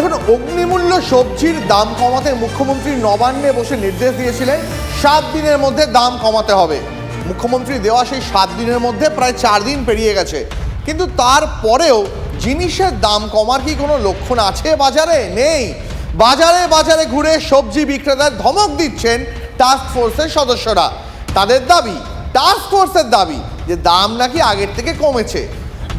দেখুন, অগ্নিমূল্য সবজির দাম কমাতে মুখ্যমন্ত্রী নবান্নে বসে নির্দেশ দিয়েছিলেন, সাত দিনের মধ্যে দাম কমাতে হবে। মুখ্যমন্ত্রী দেওয়া সেই সাত দিনের মধ্যে প্রায় চার দিন পেরিয়ে গেছে। কিন্তু তারপরেও জিনিসের দাম কমার কি কোনো লক্ষণ আছে বাজারে? নেই। বাজারে বাজারে ঘুরে সবজি বিক্রেতার ধমক দিচ্ছেন টাস্ক ফোর্সের সদস্যরা। তাদের দাবি টাস্ক ফোর্সের দাবি যে দাম নাকি আগের থেকে কমেছে।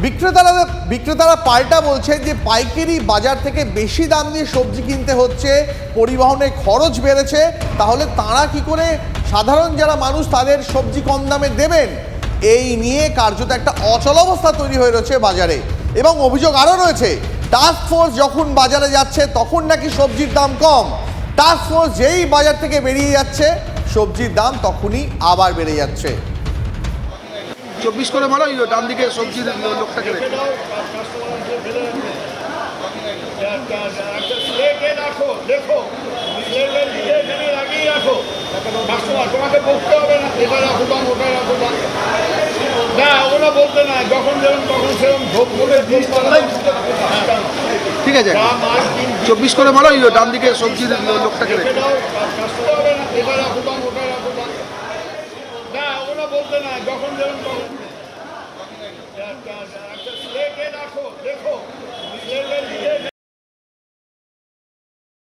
বিক্রেতারা বিক্রেতারা পাল্টা বলছে যে পাইকারি বাজার থেকে বেশি দাম দিয়ে সবজি কিনতে হচ্ছে পরিবহনের খরচ বেড়েছে, তাহলে তারা কি করে সাধারণ যারা মানুষ তাদের সবজি কম দামে দেবেন? এই নিয়ে কার্যত একটা অচল অবস্থা তৈরি হয়ে রয়েছে বাজারে। এবং অভিযোগ আরও রয়েছে টাস্ক ফোর্স যখন বাজারে যাচ্ছে তখন নাকি সবজির দাম কম। টাস্ক ফোর্স যেই বাজার থেকে বেরিয়ে যাচ্ছে, সবজির দাম তখনই আবার বেড়ে যাচ্ছে। চব্বিশ করে ওই ডান দিকে সবজির লোকটাকে রাখো দেখো। লেগে দিয়ে এখানে রাখো কাস্টমার তোমাকে বলতে হবে না এটা রাখো দাম ওটা রাখো দাম না ওগুলো বলতে না যখন যেরকম তখন সেরকম ভোগ করে ঠিক আছে চব্বিশ করে ভালো ওই ডান দিকে সবজির লোকটাকে এটা রাখো দাম বলতে না যখন যেরকম তখন। রাখো দেখো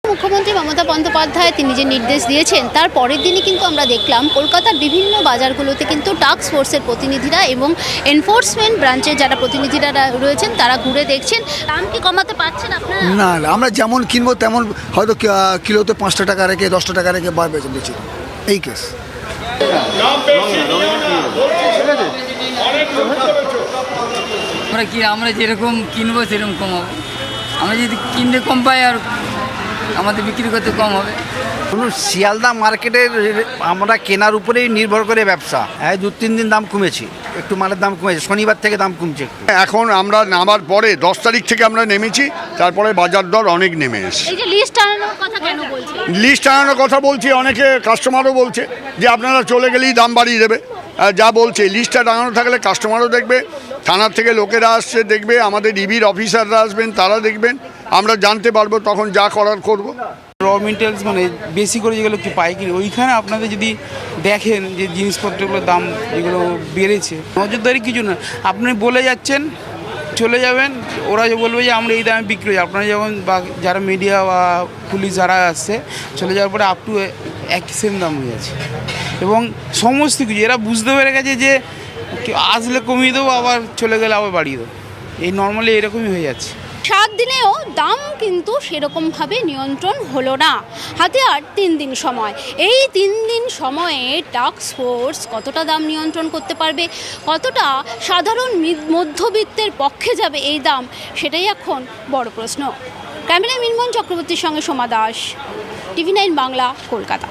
মুখ্যমন্ত্রী মমতা বন্দ্যোপাধ্যায় তিনি যে নির্দেশ দিয়েছেন তার পরের দিনই কিন্তু আমরা দেখলাম কলকাতার বিভিন্ন বাজারগুলোতে কিন্তু টাস্ক ফোর্সের প্রতিনিধিরা এবং এনফোর্সমেন্ট ব্রাঞ্চের যারা প্রতিনিধিরা রয়েছেন তারা ঘুরে দেখছেন। দাম কি কমাতে পারছেন আপনারা? না না, আমরা যেমন কিনবো তেমন হয়তো কিলোতে পাঁচটা টাকা রেখে দশটা টাকা রেখে বার বেচে এই কেস আমরা কি আমরা যেরকম কিনবো সেরকম কমাবো আমরা যদি কিনতে কম পাই আর আমাদের বিক্রি করতে কম হবে। শুনুন শিয়ালদা মার্কেটের আমরা কেনার উপরেই নির্ভর করে ব্যবসা। হ্যাঁ দু তিন দিন দাম কমেছে। একটু মালের দাম কমেছে। শনিবার থেকে দাম কমছে এখন আমরা নামার পরে দশ তারিখ থেকে আমরা নেমেছি তারপরে বাজার দর অনেক নেমে এসে এই যে লিস্ট আনানোর কথা লিস্ট আনানোর কথা বলছি অনেকে কাস্টমারও বলছে যে আপনারা চলে গেলেই দাম বাড়িয়ে দেবে। যা বলছে লিস্টটা টাঙানো থাকলে কাস্টমারও দেখবে, থানার থেকে লোকেরা আসছে, দেখবে, আমাদের ইবির অফিসাররা আসবেন, তারা দেখবেন, আমরা জানতে পারব তখন যা করার করব। র মেটেরিয়ালস মানে বেশি করে যেগুলো কি পাইকারি, ওইখানে আপনাদের যদি দেখেন যে জিনিসপত্রগুলোর দাম যেগুলো বেড়েছে, নজরদারি কিছু না, আপনি বলে যাচ্ছেন, চলে যাবেন, ওরা যে বলবে যে আমরা এই দামে বিক্রি করি আপনারা যেমন বা যারা মিডিয়া বা পুলিশ যারা আসছে, চলে যাওয়ার পরে আপ টু একই সেম দাম হয়ে যাচ্ছে। এবং সমস্ত কিছু। এরা বুঝতে পেরে গেছে যে আসলে কমিয়ে দেবো, আবার চলে গেলে আবার বাড়িয়ে দেবো। এই নর্মালি এরকমই হয়ে যাচ্ছে। সাত দিনেও দাম কিন্তু সেরকমভাবে নিয়ন্ত্রণ হলো না। হাতে আর তিন দিন সময়। এই তিন দিন সময়ে টাস্ক ফোর্স কতটা দাম নিয়ন্ত্রণ করতে পারবে, কতটা সাধারণ মধ্যবিত্তের পক্ষে যাবে এই দাম, সেটাই এখন বড় প্রশ্ন। ক্যামেরায় মিনমোহন চক্রবর্তীর সঙ্গে সোমা দাস, টিভি নাইন বাংলা, কলকাতা।